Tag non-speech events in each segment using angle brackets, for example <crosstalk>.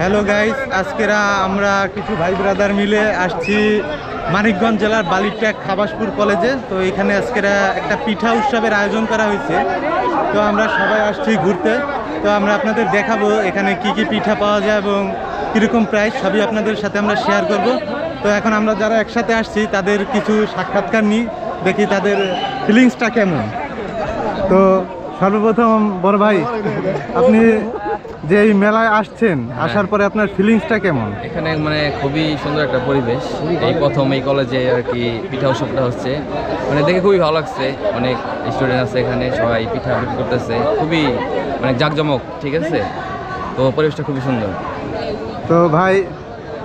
Hello guys আজকেরা আমরা কিছু ভাই ব্রাদার মিলে আসছি মানিকগঞ্জ জেলার বালিরট্যাক খাবাসপুর কলেজে। তো এখানে আজকেরা একটা পিঠা উৎসবের আয়োজন করা হয়েছে। তো আমরা সবাই আসছি ঘুরতে। তো আমরা আপনাদের দেখাবো এখানে কি কি পিঠা পাওয়া যায় এবং কীরকম প্রাইস সবই আপনাদের সাথে আমরা শেয়ার করব। তো এখন আমরা যারা একসাথে আসছি, তাদের কিছু সাক্ষাৎকার নিই। দেখি তাদের ফিলিংসটা কেমন। তো সর্বপ্রথম বড় ভাই আপনি যে এই মেলায় আসছেন আসার পরে আপনার ফিলিংসটা কেমন? এখানে মানে খুবই সুন্দর একটা পরিবেশ। এই প্রথম এই কলেজে আর কি পিঠা উৎসবটা হচ্ছে। মানে দেখে খুবই ভালো লাগছে। অনেক স্টুডেন্ট আছে এখানে সবাই পিঠা বিক্রি করতেছে। খুবই মানে জাঁকজমক ঠিক আছে? তো পরিবেশটা খুবই সুন্দর। তো ভাই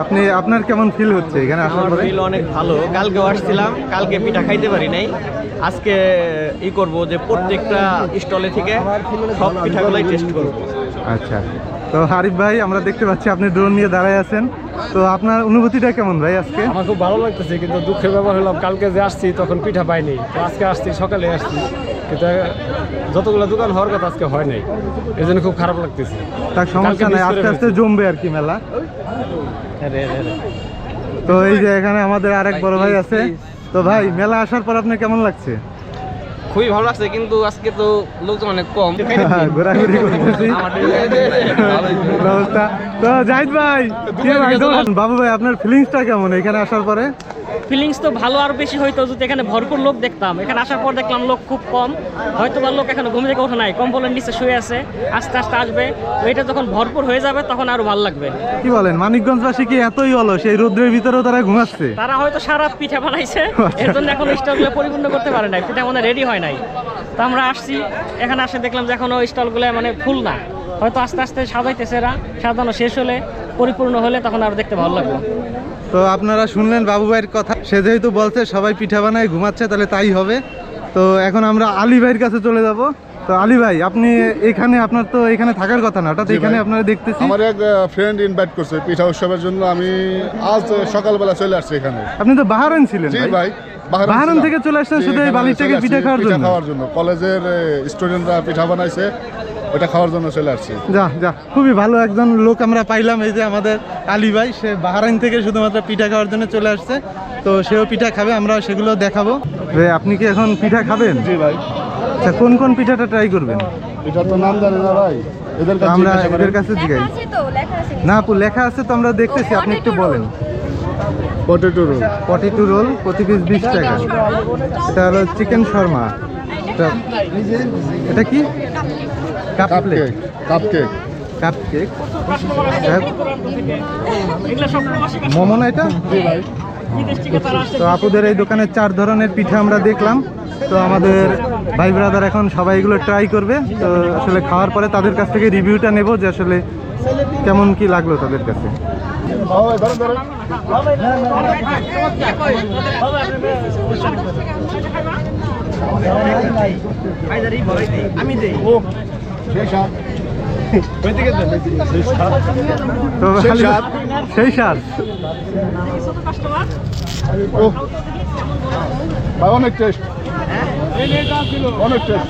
আপনি আপনার কেমন ফিল হচ্ছে এখানে আসার পরে? ফিল অনেক ভালো। কালকেও আসছিলাম কালকে পিঠা খাইতে পারি নাই। আজকে ই করব যে প্রত্যেকটা স্টলে থেকে সব পিঠাগুলাই টেস্ট করব। আচ্ছা। তো হারিফ ভাই আমরা দেখতে পাচ্ছি আপনি ড্রোন নিয়ে দাঁড়ায় আছেন। তো আপনার অনুভূতিটা কেমন ভাই আজকে? আমার খুব ভালো লাগতেছে কিন্তু দুঃখের ব্যাপার হলাম কালকে যে আসছি তখন পিঠা পাইনি। তো আজকে আসছি সকালে আসছি। কিন্তু যতগুলো দোকান হওয়ার কথা আজকে হয় নাই। এই জন্য খুব খারাপ লাগতেছে। তার সমস্যা নাই আস্তে আস্তে জমবে আর কি মেলা। তো এই যে এখানে আমাদের আরেক বড় ভাই আছে। তো ভাই মেলা আসার পর আপনার কেমন লাগছে? খুবই ভালো লাগছে কিন্তু আজকে তো লোকজন অনেক কম। <laughs> ঘোরাঘুরি করতেছি। ব্যবস্থা তো জাহিদ ভাই? বাবু ভাই আপনার ফিলিংসটা কেমন এখানে আসার পরে? ফিলিংস তো ভালো আর বেশি হইতো যদি এখানে ভরপুর লোক দেখতাম। এখানে আসার পর দেখলাম লোক খুব কম। হয়তো বা লোক এখানে ঘুম থেকে ওঠে নাই কম্বলের নিচে শুয়ে আছে আস্তে আস্তে আসবে। তো এটা যখন ভরপুর হয়ে যাবে তখন আরও ভালো লাগবে। কি বলেন মানিকগঞ্জবাসী কি এতই হলো সেই রোদ্রের ভিতরেও তারা ঘুমাচ্ছে? তারা হয়তো সারা পিঠা বানাইছে আচ্ছা। এর জন্য এখন স্টলগুলো পরিপূর্ণ করতে পারে নাই পিঠা মনে রেডি হয় নাই। তো আমরা আসছি এখানে আসে দেখলাম যে এখনও স্টলগুলো মানে ফুল না। হয়তো আস্তে আস্তে সাজাইতেছে এরা সাজানো শেষ হলে পরিপূর্ণ হলে তখন আরও দেখতে ভালো লাগবে। তো আপনারা শুনলেন বাবু ভাইয়ের কথা। সে যেহেতু বলছে সবাই পিঠা বানায় ঘুমাচ্ছে তাহলে তাই হবে। তো এখন আমরা আলী ভাইয়ের কাছে চলে যাব। তো আলী ভাই আপনি এখানে আপনার তো এখানে থাকার কথা না হঠাৎ এখানে। আপনারা দেখতেছি। আমার এক ফ্রেন্ড ইনভাইট করছে পিঠা উৎসবের জন্য। আমি আজ সকালবেলা চলে আসছি এখানে। আপনি তো বাহারান ছিলেন ভাই। বাহারান থেকে চলে আসছেন শুধু এই বালির থেকে পিঠা খাওয়ার জন্য? খাওয়ার জন্য। কলেজের স্টুডেন্টরা পিঠা বানাইছে। ওটা খাওয়ার জন্য চলে আসছি। যা যা। খুবই ভালো একজন লোক আমরা পাইলাম এই যে আমাদের আলী ভাই সে বাহারাইন থেকে শুধুমাত্র পিঠা খাওয়ার জন্য চলে আসছে। তো সেও পিঠা খাবে আমরা সেগুলো দেখাবো। যে আপনি কি এখন পিঠা খাবেন? জি ভাই। আচ্ছা কোন কোন পিঠাটা ট্রাই করবেন? এটা তো নাম জানি না ভাই। এদের কাছে আমরা জিজ্ঞাসা এদের কাছে জিগাই। আছে তো লেখা আছে। না আপু লেখা আছে তো আমরা দেখতেছি আপনি একটু বলেন। Potato roll patty two roll প্রতি পিস বিশ টাকা। এটা হলো চিকেন শর্মা এটা এটা কি? Cup cupcake cupcake cup momo না এটা? জি ভাই। বিদেশ থেকে তারা আসছে তো আপুদের এই দোকানে চার ধরনের পিঠা আমরা দেখলাম। তো আমাদের ভাই ব্রাদার এখন সবাই এগুলো ট্রাই করবে। তো আসলে খাওয়ার পরে তাদের কাছ থেকে রিভিউটা নেব যে আসলে কেমন কি লাগল তাদের কাছে। আমি দেই। ও সেই ও। অনেক টেস্ট। অনেক টেস্ট।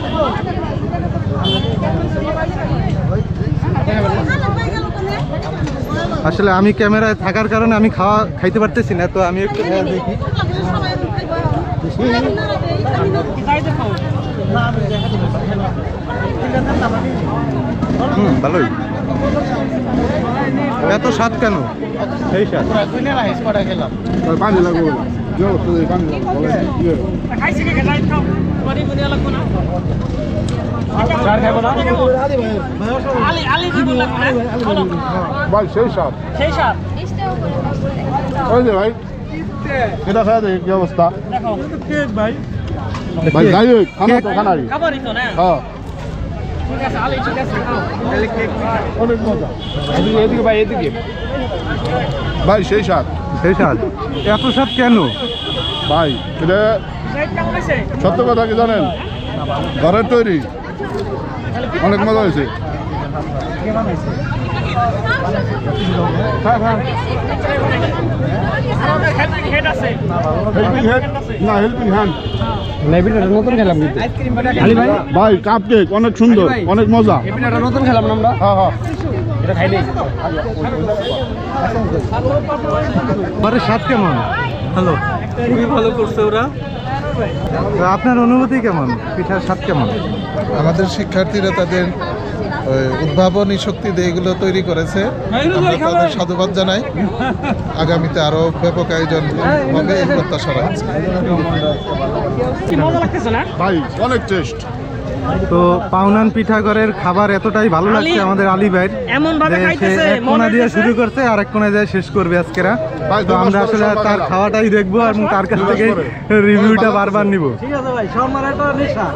আসলে আমি ক্যামেরায় থাকার কারণে আমি খাওয়া খাইতে পারতেছি না তো আমি একটু দেখি। হুম ভালোই। এত স্বাদ কেন? সেই স্বাদ। পানি লাগবে যাও তো পানি লাগবে ইয়ে। ভাই সেই সাত সেই সাত ওই যে ভাই। এটা খাওয়া দেখি কি অবস্থা। দেখো। ভাই যাই হোক খানা তো খাবারই তো না? হ্যাঁ। ঠিক আছে আলি ঠিক আছে খাও। অনেক মজা। এদিকে এদিকে ভাই এদিকে। ভাই সেই সাত সেই স্বাদ। এত স্বাদ কেন? ভাই এটা সত্য কথা কি জানেন? ঘরের তৈরি। অনেক মজা হয়েছে? হ্যান্ড ভাই কাপ কেক অনেক সুন্দর অনেক মজা নতুন খেলাম আমরা হ্যাঁ হ্যাঁ স্বাদ কেমন হ্যালো খুবই ভালো করছে ওরা আপনার অনুভূতি কেমন? পিঠার স্বাদ কেমন? আমাদের শিক্ষার্থীরা তাদের উদ্ভাবনী শক্তি দিয়ে এগুলো তৈরি করেছে। আমরা তাদের সাধুবাদ জানাই। আগামীতে আরও ব্যাপক আয়োজন হবে এই প্রত্যাশা রাখছি। কি মজা লাগতেছে না ভাই অনেক টেস্ট তো পাউনান পিঠাঘরের খাবার এতটাই ভালো লাগছে আমাদের আলী ভাইয়ের এমন ভাবে খাইতেছে এক মনে কোনা দিয়ে শুরু করছে আর এক কোনায় যায় শেষ করবে আজকেরা। তো আমরা আসলে তার। খাওয়াটাই দেখব এবং তার কাছ থেকে রিভিউটা বারবার নিব। ঠিক আছে ভাই সম্মানটা নেশা।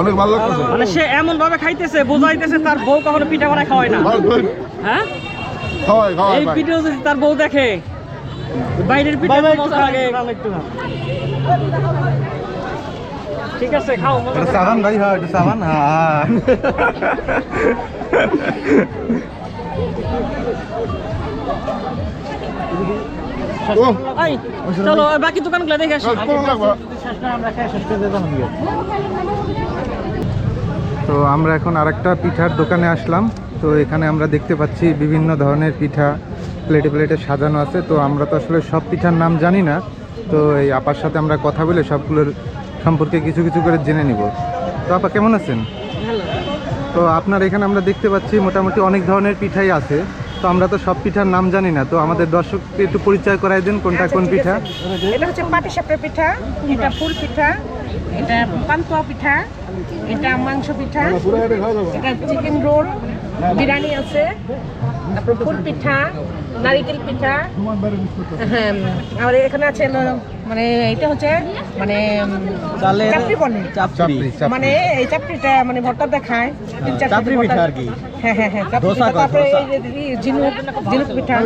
অনেক ভালো লাগতেছে। মানে সে এমন ভাবে খাইতেছে বোঝাইতেছে তার বউ কখনো পিঠা বানায় খাওয়ায় না। হ্যাঁ? খাওয়াই খাওয়াই এই ভিডিও যদি তার বউ দেখে বাইরের পিঠা মজা লাগে। ঠিক আছে খাও এটা সাবান ভাই হ্যাঁ এটা সাবান হ্যাঁ। চলো বাকি দোকানগুলো দেখে আসি। তো আমরা এখন আরেকটা পিঠার দোকানে আসলাম। তো এখানে আমরা দেখতে পাচ্ছি বিভিন্ন ধরনের পিঠা প্লেটে প্লেটে সাজানো আছে। তো আমরা তো আসলে সব পিঠার নাম জানি না। তো এই আপার সাথে আমরা কথা বলে সবগুলোর সম্পর্কে কিছু কিছু করে জেনে নিব। তো আপা কেমন আছেন? তো আপনার এখানে আমরা দেখতে পাচ্ছি মোটামুটি অনেক ধরনের পিঠাই আছে। তো আমরা তো সব পিঠার নাম জানি না। তো আমাদের দর্শককে একটু পরিচয় করাই দিন কোনটা কোন পিঠা। এটা হচ্ছে পাটি সাপটা পিঠা এটা ফুল পিঠা এটা পান্তুয়া পিঠা এটা মাংস পিঠা এটা চিকেন রোল বিরিয়ানি আছে তারপর ফুল পিঠা নারিকেল পিঠা হ্যাঁ আর এখানে আছে মানে এটা হচ্ছে মানে চাপড়ি বলে চাপড়ি। মানে এই চাপড়িটা মানে ভর্তা দেখায় তিন চারটে চাপড়ি পিঠা আর কি। হ্যাঁ হ্যাঁ হ্যাঁ তারপরে ঝিনুক ঝিনুক পিঠা।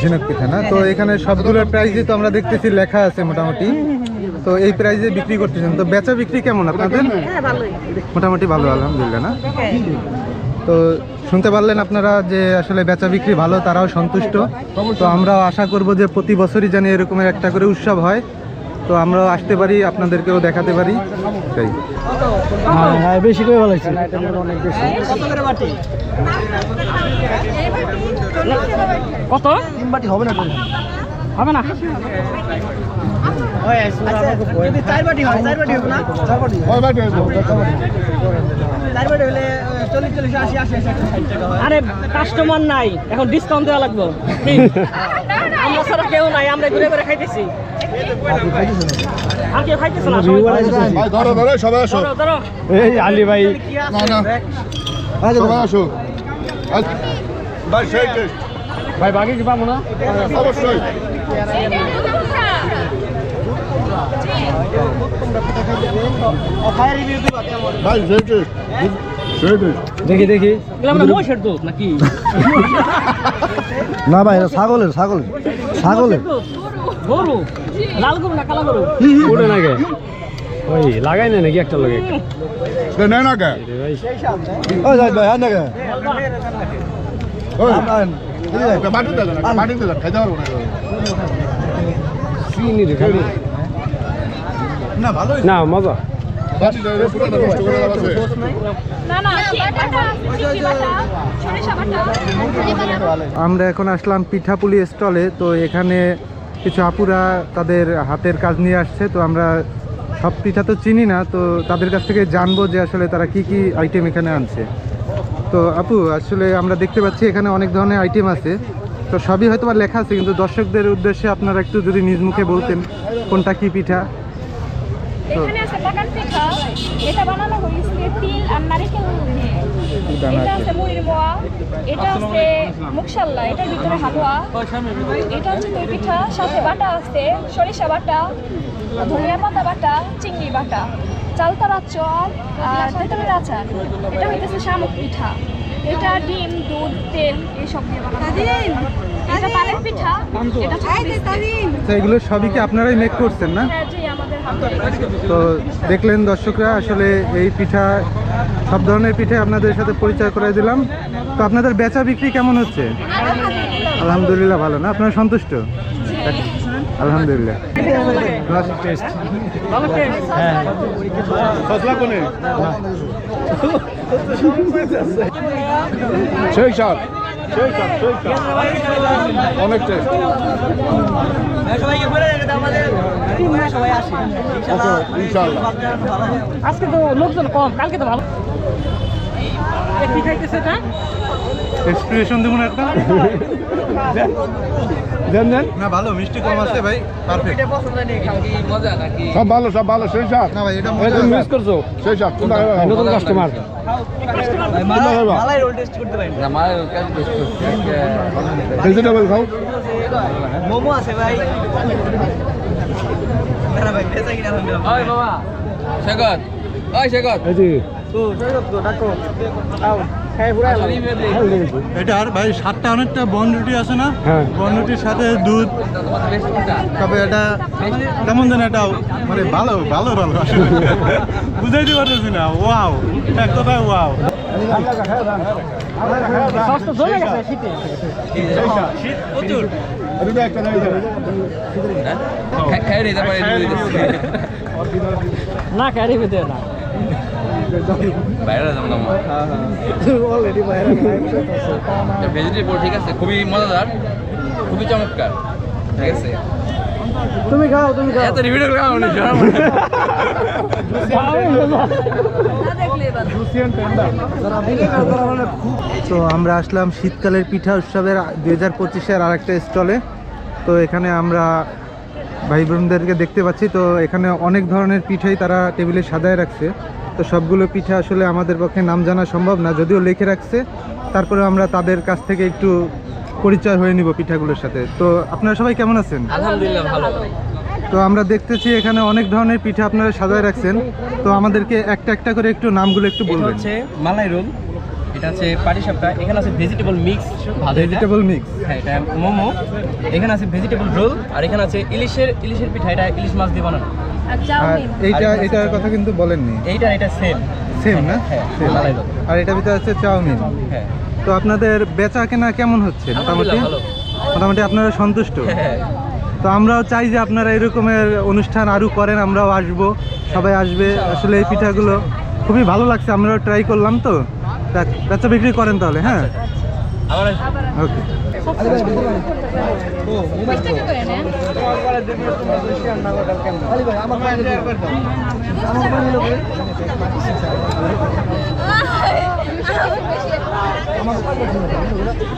ঝিনুক পিঠা না? তো এখানে সবগুলোর প্রাইসই তো আমরা দেখতেছি লেখা আছে মোটামুটি। তো এই প্রাইসে বিক্রি করতেছেন। তো বেচা বিক্রি কেমন আপনাদের? হ্যাঁ ভালোই। মোটামুটি ভালো আলহামদুলিল্লাহ না? হ্যাঁ। তো শুনতে পারলেন আপনারা যে আসলে বেচা বিক্রি ভালো তারাও সন্তুষ্ট। তো আমরাও আশা করব যে প্রতি বছরই যেন এরকমের একটা করে উৎসব হয়। তো আমরাও আসতে পারি আপনাদেরকেও দেখাতে পারি। তাই। হ্যাঁ বেশি করে ভালো লাগছে কত? হবে না হবে না? চার বাটি হয় চার বাটি হবে বাটি? চার বাটি। হলে আরে কাস্টমার নাই। এখন ডিসকাউন্ট দেওয়া লাগবে? আমরা ছাড়া কেউ নাই আমরা ঘুরে ঘুরে খাইতেছি। আর কেউ খাইতেছে না ধরো ধরো সবাই আসো। ধরো। এই আলী ভাই। না না। সবাই আসো। টেস্ট ভাই বাকি কি পাবো না? অবশ্যই। দেখি দেখি। নাকি? না ভাই ছাগলের ছাগলের ছাগলের। গরু। লাল গরু না কালা গরু? উঠে না গে ওই লাগাই না নাকি একটা লগে? নেয় না কে ভাই। ওই ভাই হ্যাঁ না কে? না। মজা। আমরা এখন আসলাম পিঠাপুলি স্টলে তো এখানে কিছু আপুরা তাদের হাতের কাজ নিয়ে আসছে তো আমরা সব পিঠা তো চিনি না তো তাদের কাছ থেকে জানব যে আসলে তারা কি কি আইটেম এখানে আনছে। তো আপু, আসলে আমরা দেখতে পাচ্ছি এখানে অনেক ধরনের আইটেম আছে। তো সবই হয়তো লেখা আছে, কিন্তু দর্শকদের উদ্দেশ্যে আপনারা একটু যদি নিজ মুখে বলতেন কোনটা কি পিঠা? এটা এটা হচ্ছে বাটা আছে, সরিষা বাটা, ধনিয়া পাতা বাটা, চিংড়ি বাটা। চালতার আচার আর তেঁতুলের আচার এটা হইতেছে শামুক পিঠা। এটা ডিম দুধ তেল এইসব দিয়ে বানানো এটা তালের পিঠা এটা তো এগুলো সবই কি আপনারাই মেক করছেন না? হ্যাঁ জি আমাদের হাতে। তো দেখলেন দর্শকরা আসলে এই পিঠা সব ধরনের পিঠে আপনাদের সাথে পরিচয় করে দিলাম। তো আপনাদের বেচা বিক্রি কেমন হচ্ছে? আলহামদুলিল্লাহ। ভালো না? আপনারা সন্তুষ্ট? আলহামদুলিল্লাহ ভালো টেস্ট সেই সাত সেই সাত সেই সাত অনেক টেস্ট ইনশাআল্লাহ আজকে তো লোকজন কম কালকে তো ভালো এ কি খাইতেছে এটা এক্সপ্রেশন দেবো না একটা? দেন দেন। না ভালো মিষ্টি কম আছে ভাই পারফেক্ট মজা নাকি? সব ভালো সব ভালো সেই সাত না ভাই এটা তুমি মিস করছ সেই খাইবা খাও? নতুন কাস্টমার কোনটা খাইবা না মায়ের কাছে টেস্ট আজকে ভেজিটেবল খাও। মোমো আছে ভাই। না ভাই বেচা কিনা ওই মামা স্বাগত ওই স্বাগত এই যে। এটার ভাই সাতটা অনেকটা বনরুটি আছে না? হ্যাঁ। বনরুটির সাথে দুধ। তবে এটা কেমন যেন এটা মানে ভালো ভালো ভালো। আসলে বুঝাইতে পারতেছি না। ওয়াও। এক কথায় ওয়াও। না ক্যারি না। বাইরে যাব না। ভেজিটেবল ঠিক আছে খুবই মজাদার খুবই চমৎকার ঠিক আছে। তুমি খাও তুমি খাও। এত রিভিউ করে আমি তো আমরা আসলাম শীতকালের পিঠা উৎসবের দুই হাজার পঁচিশের আরেকটা স্টলে। তো এখানে আমরা ভাই বোনদেরকে দেখতে পাচ্ছি। তো এখানে অনেক ধরনের পিঠাই তারা টেবিলে সাজায় রাখছে। তো সবগুলো পিঠা আসলে আমাদের পক্ষে নাম জানা সম্ভব না যদিও লিখে রাখছে। তারপরে আমরা তাদের কাছ থেকে একটু পরিচয় হয়ে নিব পিঠাগুলোর সাথে। তো আপনারা সবাই কেমন আছেন? আলহামদুলিল্লাহ ভালো। তো আমরা দেখতেছি এখানে অনেক ধরনের পিঠা আপনারা সাজায় রাখছেন। তো আমাদেরকে একটা একটা করে একটু নামগুলো একটু বলবেন। হচ্ছে মালাই রোল এটা হচ্ছে পাটিসাপটা এখানে আছে ভেজিটেবল মিক্স ভেজিটেবল মিক্স হ্যাঁ এটা মোমো এখানে আছে ভেজিটেবল রোল আর এখানে আছে ইলিশের ইলিশের পিঠা এটা ইলিশ মাছ দিয়ে বানানো। আর এইটা এটার কথা কিন্তু বলেননি। এইটা এটা সেম সেম না? হ্যাঁ। আর এটা ভিতরে হচ্ছে চাউমিন। হ্যাঁ। তো আপনাদের বেচা কেনা কেমন হচ্ছে? মোটামুটি? মোটামুটি আপনারা সন্তুষ্ট? হ্যাঁ তো আমরাও চাই যে আপনারা এরকমের অনুষ্ঠান আরও করেন আমরাও আসব সবাই আসবে। আসলে এই পিঠাগুলো খুবই ভালো লাগছে আমরাও ট্রাই করলাম তো। বেচা বিক্রি করেন তাহলে হ্যাঁ? আবার ওকে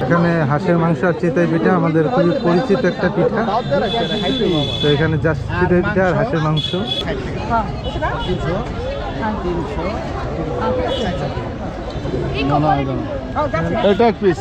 এখানে হাঁসের মাংস আর চিতই পিঠা, আমাদের খুবই পরিচিত একটা পিঠা। তো এখানে জাস্ট চিতই পিঠা আর হাঁসের মাংস। এটা এক পিস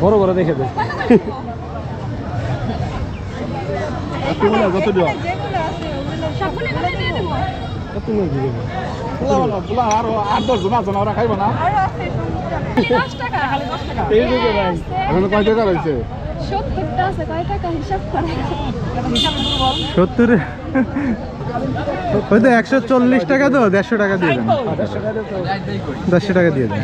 বড় বড় দেখে তুমি দিয়ে দেবো কত দিবে কয় টাকা হিসাব করে? সত্তর? ওই তো একশো চল্লিশ টাকা তো দেড়শো টাকা দিয়ে দেন। দেড়শো টাকা দিয়ে দেন।